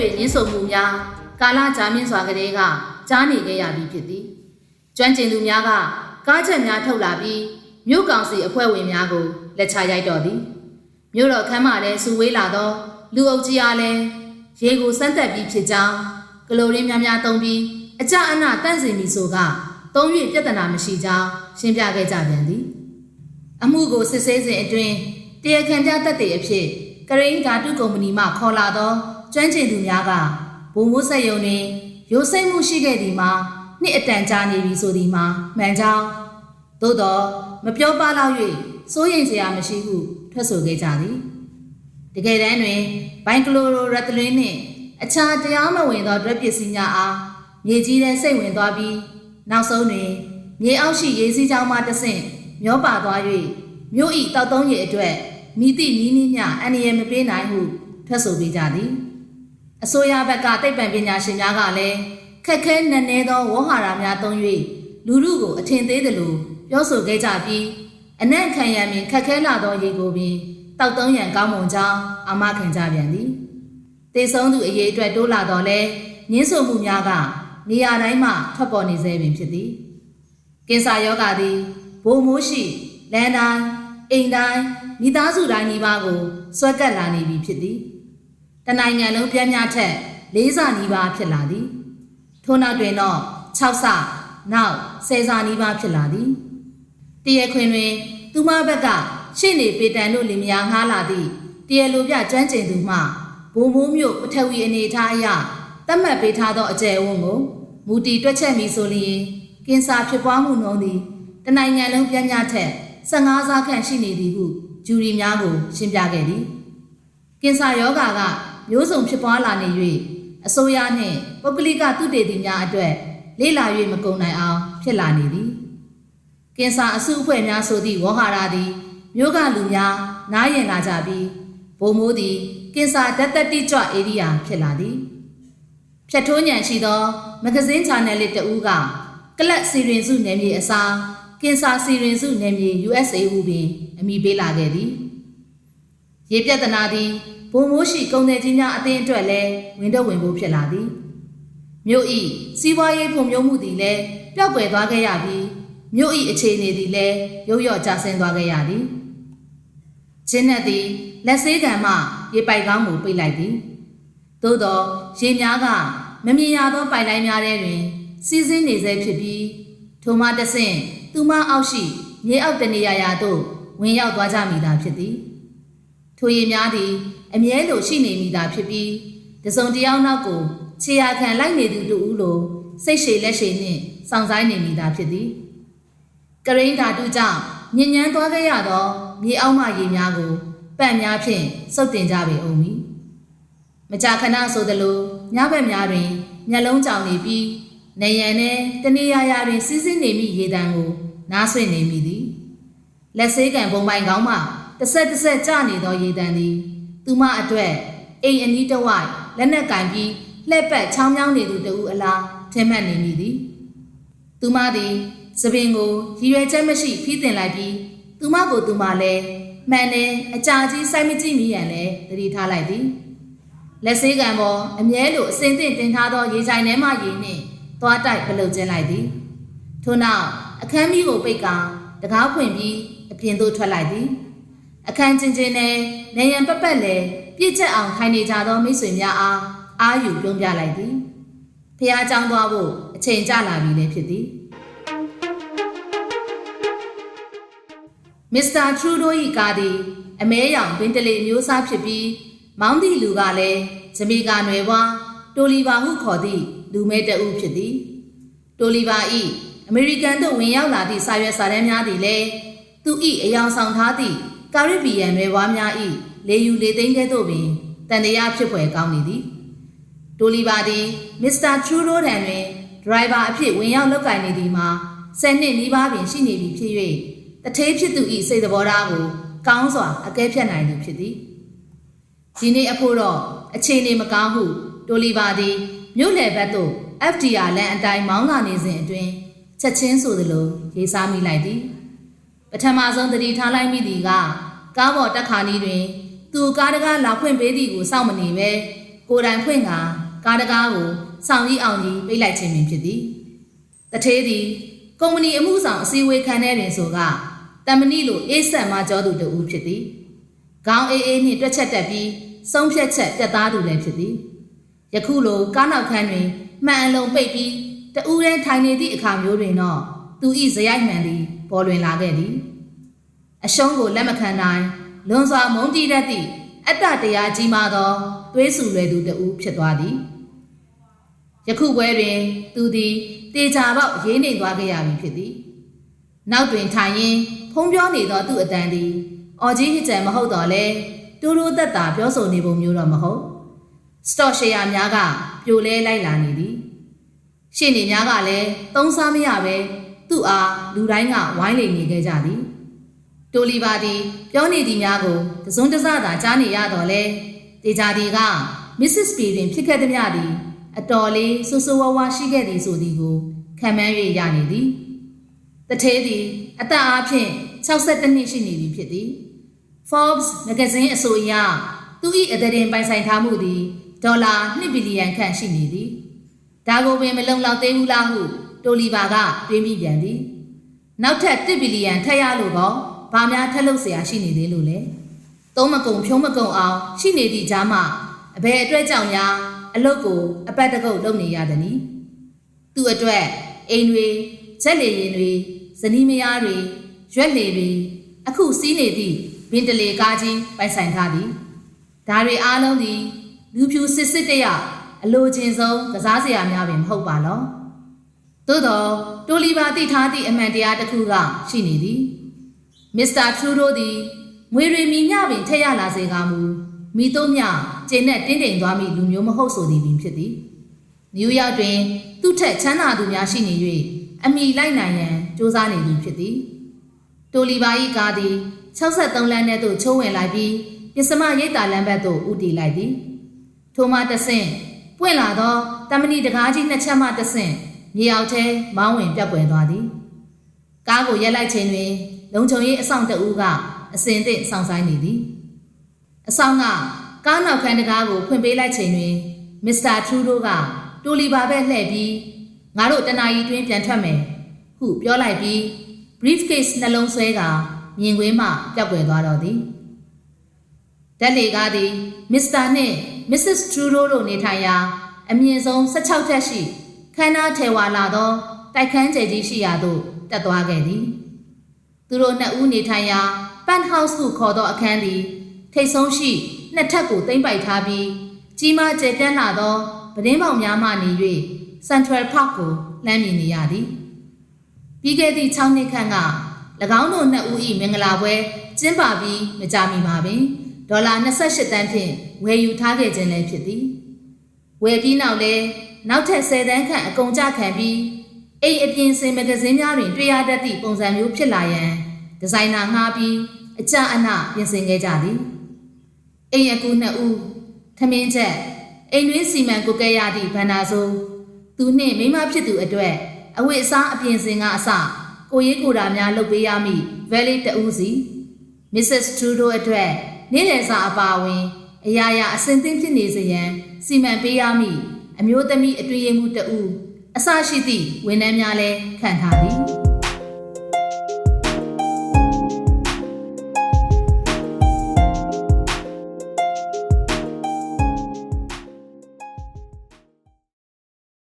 ၍ညှင်းဆုံမှုများကာလကြာမြင့်စွာကလေးကကြားနေခဲ့ရပြီးဖြစ်သည်ကျွမ်းကျင်သူများကကားချက်များထုတ်လာပြီးမြို့ကောင်စီအဖွဲ့ဝင်များကိုလက်ချရိုက်တော်သည်မြို့တော်ခမ်းမထဲစူဝေးလာသော လူအုပ်ကြီးအားလည်းရေကိုစမ်းသက်ပြီးဖြစ်ကြောင်းကလိုရင်းများများသုံးပြီးအကြအနတန့်စင်ပြီဆိုကသုံး၍ပြဿနာမရှိကြောင်းရှင်းပြခဲ့ကြပြန်သည်အမှုကိုစစ်ဆေးစဉ်အတွင်းတရားခံပြသက်သေအဖြစ်ကရိန်းဓာတုကုမ္ပဏီမှခေါ်လာသော ကျွမ်းကျင်သူများကဘုံမိုးဆက်ယုံတွင်ရိုစိမ့်မှုရှိခဲ့သည်မှာနှစ်အတန်ကြာနေပြီဆိုသည်မှာမှန်ကြောင်းသို့တော့မပြောပါလောက်၍စိုးရိမ်စရာမရှိဟုထွက်ဆိုခဲ့ကြသည်တကယ်တမ်းတွင်ဘိုင်ကလိုရိုရက်တလင်းနှင့်အခြားတရားမဝင်သောဒရက်ပစ္စည်းများအားမြေကြီးထဲစိတ်ဝင်သွားပြီးနောက်ဆုံးတွင်မြေအောက်ရှိရေစီးကြောင်းမှတဆင့်မျောပါသွား၍မြို့ဤတောက်သုံးရည်အတွက်မိတိနီးနီးမြအန္တရာယ်မပေးနိုင်ဟုထွက်ဆိုပေးကြသည် အစိုးရဘက်ကသိပ္ပံပညာရှင်များကလည်းခက်ခဲနက်နဲသောဝေါဟာရများသုံး၍လူမှုကိုအထင်သေးသလိုပြောဆိုခဲ့ကြပြီးအနံ့ခံရမင်ခက်ခဲလာသောရေကိုပင်တောက်သုံးရန်ကောင်းမွန်ကြောင်းအာမခံကြပြန်သည်တေဆုံးသူအရေးအတွက်တိုးလာတော့လဲညှင်းဆိုမှုများကနေရာတိုင်းမှထွက်ပေါ်နေစေပင်ဖြစ်သည်ကင်ဆာယောဂါသည်ဘိုးမိုးရှိလန်တိုင်းအိမ်တိုင်းမိသားစုတိုင်းဒီပါကိုဆွဲကပ်လာနေပြီဖြစ်သည် တနိုင်ငံလုံးပြန်းများထက်၄စာနီးပါးဖြစ်လာသည်ထို့နောက်တွင်တော့6ဆနောက်10စာနီးပါးဖြစ်လာသည်တရခွင်တွင် သူမဘက်ကရှေ့နေပေတံတို့လင်မယားငှားလာသည့်တရလိုပြကျွမ်းကျင်သူမှဘုံမိုးမျိုးပထဝီအနေအထားအရသတ်မှတ်ပေးထားသောအကျယ်အဝန်းကိုမူတီတွက်ချက်မိဆိုလျင်ကင်ဆာဖြစ်ပွားမှုနှုန်းသည်တနိုင်ငံလုံးပြန်းများထက်15ဆခန့်ရှိနေသည်ဟုဂျူရီများကိုရှင်းပြခဲ့သည်ကင်ဆာယောဂါက မျိုးစုံဖြစ်ပွားလာနေ၍အစိုးရနှင့်ပုဂ္ဂလိကသုတေသီများအတွက်လေ့လာ၍မကုန်နိုင်အောင်ဖြစ်လာနေသည်ကင်ဆာအဆုအဖွဲ့များဆိုသည့်ဝေါဟာရသည်မျိုးကလူများနားရင်လာကြပြီးဘုံမိုးသည်ကင်ဆာဓာတ်သက်တိကြွဧရိယာဖြစ်လာသည်ဖြတ်ထိုးညံရှိသောမဂဇင်းချာနယ်လေးတဦးကကလပ်စီရင်စုနယ်မြေအစားကင်ဆာစီရင်စုနယ်မြေ USA ဟုပင်အမည်ပေးလာခဲ့သည် ရေပြဿနာသည်ဘုံမိုးရှိကုန်တယ်ကြီးများအသင်းအတွက်လည်းဝင်တော့ဝင်ဖို့ဖြစ်လာသည်မြို့ဤစီးပွားရေးဖွံ့ဖြိုးမှုသည်လည်းပျောက်ကွယ်သွားခဲ့ရပြီးမြို့ဤအခြေအနေသည်လည်းရုတ်ရော့ကျဆင်းသွားခဲ့ရသည်ဂျင်းနဲ့သည်လက်ဆေးကံမှရေပိုက်ကောင်းကိုပိတ်လိုက်သည်သို့သောရေများကမမြင်ရသောပိုက်လိုင်းများထဲတွင် စီးဆင်းနေဆဲဖြစ်ပြီးထိုမှတဆင့်သူမအောက်ရှိမြေအောက်တနေရာရာသို့ဝင်ရောက်သွားကြမိတာဖြစ်သည် ထိုရည်များသည် အမြဲလိုရှိနေမိတာဖြစ်ပြီးတစုံတစ်ယောက်နောက်ကိုခြေရာခံလိုက်နေသူတူဦးလိုစိတ်ရှည်လက်ရှည်နှင့်စောင့်ဆိုင်နေမိတာဖြစ်သည်ကရိန်းဓာတုကြောင့်ညဉ့်ညမ်းသွားခဲ့ရသောမြေအောက်မှရေများကိုပန့်များဖြင့်စုပ်တင်ကြပေအောင်မည်မကြာခဏဆိုသလိုညဘက်များတွင်မျက်လုံးကြောင်နေပြီးနေရန်နဲ့တနေရာရာတွင်စီးစင်းနေမိရေတံကိုနားဆွင့်နေမိသည်လက်ဆေးကံပုံပိုင်ကောင်းမှ တစ်ဆက်တစ်ဆက်ကျနေသောရေတံသည်သူမအတွက်အိမ်အနီးတစ်ဝိုက်လက်နက်ကင်ပြီးလှည့်ပတ်ချောင်းမြောင်းနေသူတဦးအလားထင်မှတ်နေမိသည်သူမသည်သပင်ကိုရည်ရွယ်ချက်မရှိဖိတင်လိုက်ပြီးသူမကိုသူမလည်းမှန်တယ်အကြာကြီးစိုက်မကြည့်မိရန်လည်းသတိထားလိုက်သည်လက်ဆေးကံပေါ်အမြဲလိုအစင်သင့်တင်ထားသောရေချိုင်ထဲမှရေနှင့်သွားတိုက်ပလုတ်ကျင်းလိုက်သည်ထို့နောက်အခန်းမီးကိုပိတ်ကာတကားဖွင့်ပြီးအပြင်သို့ထွက်လိုက်သည် အခန်းချင်းချင်းနဲ့နေရန်ပပတ်လဲပြည့်ကျက်အောင်ခိုင်နေကြသောမိတ်ဆွေများအားအာယူပြုံးပြလိုက်သည်ဖះကြောင်းသွားဖို့အချိန်ကျလာပြီလည်းဖြစ်သည်မစ္စတာထရူဒို၏ကားသည်အမဲရောင်ဘင်တလေမျိုးစားဖြစ်ပြီးမောင်းသည့်လူကလည်းဂျမေကာနယ်ပွားတိုလီဘာဟုခေါ်သည့်လူမဲတအုပ်ဖြစ်သည်တိုလီဘာ၏အမေရိကန်သို့ဝင်ရောက်လာသည့်စာရွက်စာတမ်းများသည်လည်းသူ၏အယောင်ဆောင်ထားသည့် ကာရစ်ဘီယန်နယ်ဝါးများ၏လေယူလေသိမ်းကဲ့သို့ပင်တန်တရားဖြစ်ဖွယ်ကောင်းနေသည်တိုလီဗာသည်မစ္စတာထရူဒိုထံတွင်ဒရိုင်ဘာအဖြစ်ဝင်ရောက်လုပ်ကိုင်နေသည်မှာဆယ်နှစ်နီးပါးပင်ရှိနေပြီဖြစ်၍တထေးဖြစ်သူ၏စိတ်သဘောထားကိုကောင်းစွာအကဲဖြတ်နိုင်သူဖြစ်သည်ဒီနေ့အဖို့တော့အခြေအနေမကောင်းဟုတိုလီဗာသည်မြို့နယ်ဘက်သို့ FDR လန်အတိုင်းမောင်းလာနေစဉ်အတွင်းချက်ချင်းဆိုသလိုရေးစားမိလိုက်သည် ပထမဆုံးသတိထားလိုက်မိသည်ကကားပေါ်တက်ခါနီးတွင် သူကားတကားလာဖွင့်ပေးသည်ကိုစောင့်မနေပဲကိုယ်တိုင်ဖွင့်ကကားတကားကိုဆောင်ကြီးအောင်ကြီးပိတ်လိုက်ခြင်းပင်ဖြစ်သည်တထေးသည်ကုမ္ပဏီအမှုဆောင်အစည်းအဝေးခံတဲ့တွင်ဆိုကတမဏိလိုအေးဆက်မှကြောသူတူဦးဖြစ်သည်ခေါင်းအေးအေးနှင့်တွက်ချက်တက်ပြီးဆုံးဖြတ်ချက်တက်သားသူလည်းဖြစ်သည်ယခုလိုကားနောက်ခန်းတွင်မှန်အလုံးပိတ်ပြီးတူးရဲထိုင်နေသည့်အခါမျိုးတွင်တော့သူဤဇယိုက်မှန်သည် ပေါ်လွင်လာခဲ့သည်အရှုံးကိုလက်မခံနိုင်လွန်စွာမုန်းတီးတတ်သည့်အတ္တတရားကြီးမားသောသွေးဆူလွယ်သူတူဖြစ်သွားသည်ယခုပွဲတွင် သူသည်တေချာပေါက်ရေးနေသွားခဲ့ရပြီဖြစ်သည်နောက်တွင်ထိုင်ရင်းဖုံးပြောနေသောသူ့အတန်သည်အော်ကြီးဟစ်ကြံမဟုတ်တော့လဲတူတူသက်သာပြောဆိုနေပုံမျိုးတော့မဟုတ်စတော့ရှယ်ယာများကပြိုလဲလိုက်လာနေသည်ရှင်းနေများကလည်းသုံးစားမရပဲ သူ့အားလူတိုင်းကဝိုင်းလိမ်နေခဲ့ကြသည်တိုလီပါသည်ပြောနေသည်များကိုတစွန်းတစသာကြားနေရတော့လဲတေချာဒီကမစ္စစ်ပီတွင်ဖြစ်ခဲ့သည်များသည်အတော်လေးဆူဆူဝါးဝါရှိခဲ့သည်ဆိုသည်ကိုခံမှန်း၍ရနေသည်တထဲသည်အသက်အားဖြင့်62နှစ်ရှိနေပြီဖြစ်သည် Forbes မဂ္ဂဇင်းအဆိုအရသူ၏အသက်တင်ပိုင်ဆိုင်ထားမှုသည်ဒေါ်လာ2ဘီလီယံခန့်ရှိနေသည်ဒါကိုပင်မလုံလောက်သေးဘူးလားဟု တိုလီဘာကတွေးမိပြန်သည်နောက်ထပ်1ဘီလီယံထပ်ရလို့တော့ဘာများထပ်လုပ်เสียရှိနေသေးလို့လဲသုံးမကုံဖြုံးမကုံအောင်ရှိနေသည့်ကြားမှာအဘယ်အတွက်ကြောင့်များအလုတ်ကိုအပတ်တကုတ်လုပ်နေရသည်နီသူ့အတွက်အိမ်တွေချက်လေရင်တွေဇနီးမယားတွေရွက်လေတွေအခုစီးနေသည့်ဘင်တလေကားကြီးပိုင်ဆိုင်ထားသည်ဒါတွေအားလုံးသည်လူဖြူစစ်စစ်တရအလိုချင်ဆုံးကစားစရာများပင်မဟုတ်ပါလော သို့တော့တိုလီဘာတိထားသည့်အမှန်တရားတစ်ခုကရှိနေသည်မစ္စတာထရူဒိုသည်ငွေတွေမီမျှပင်ထက်ရလာစေကမူမိတို့မျှကျင်းနဲ့တင်းတိမ်သွားမိလူမျိုးမဟုတ်ဆိုသည်ပင်ဖြစ်သည်နယူးယောက်တွင် သူ့ထက်ချမ်းသာသူများရှိနေ၍အမိလိုက်နိုင်ရန်စ조사နေသူဖြစ်သည်တိုလီဘာ၏ကားသည်63လမ်းထဲသို့ချိုးဝင်လိုက်ပြီးပစ္စမရိတ်တာလမ်းဘက်သို့ဦးတည်လိုက်သည်ထိုမှတဆင့်ပွင့်လာသောတမဏိတကားကြီးနှစ်ချက်မှတဆင့် မြေအောက်ထဲမောင်းဝင်ပြက်ကွယ်သွားသည်ကားကိုရက်လိုက်ချိန်တွင်လုံခြုံရေးအဆောင်တအူးကအစင်သင့်ဆောင်ဆိုင်နေသည်အဆောင်ကကားနောက်ခန်းတကားကိုဖွင့်ပေးလိုက်ချိန်တွင်မစ္စတာထရူဒိုကတိုလီဘာဘက်လှည့်ပြီးငါတို့တနာရီတွင်ပြန်ထွက်မယ်ဟုပြောလိုက်ပြီး briefcase နှလုံးဆွဲကမြင်ကွင်းမှပျောက်ကွယ်သွားတော့သည်ဓာတ်လေကားသည်မစ္စတာနှင့်မစ္စစ်ထရူဒိုတို့နေထိုင်ရာအမြင့်ဆုံး16ထပ်ရှိ ခန်းနာထေဝါလာသောတိုက်ခန်းကျယ်ကြီးရှိရာသို့တက်သွားခဲ့သည်သူတို့နှစ်ဦးနေထိုင်ရာပန်ဟောက်စ်ဟုခေါ်သောအခန်းသည်ထိတ်ဆုံးရှိနှစ်ထပ်ကိုသိမ့်ပိုက်ထားပြီးကြီးမားကျယ်ပြန့်လာသောပဒင်းပေါင်များမှနေ၍ Central Park ကိုလှမ်းမြင်နေရသည်ပြီးခဲ့သည့်6နှစ်ခန့်က၎င်းတို့နှစ်ဦး၏မင်္ဂလာပွဲကျင်းပပြီးမကြာမီမှာပင်ဒေါ်လာ28တန်းဖြင့်ဝယ်ယူထားခဲ့ခြင်းလည်းဖြစ်သည်ဝယ်ပြီးနောက်လဲ နောက်ထပ်10တန်းခန့်အကုန်ကြခံပြီးအိမ်အပြင်စင်မဂဇင်းများတွင်တွေ့ရတတ်သည့်ပုံစံမျိုးဖြစ်လာရန်ဒီဇိုင်နာငှားပြီးအကြအနပြင်ဆင်ခဲ့ကြသည်အိမ်အကူနှစ်ဦးထမင်းချက်အိမ်တွင်းစီမံကုကဲရသည့်ဗန္နာစိုးသူနှင့်မိမဖြစ်သူအတွက်အဝိအစားအပြင်စင်ကအစကိုရေးကိုတာများလုပ်ပေးရမည့်ဗယ်လီတဦးစီ Mrs. Trudeau အတွက်နေ့လယ်စာအပါအဝင် အရာရာအစင်သင့်ဖြစ်နေစေရန်စီမံပေးရမည့် အမျိုးသမီးအတွင်းရေးမှုတဦးအစရှိသည့်ဝန်ထမ်းများလည်းခံထားသည်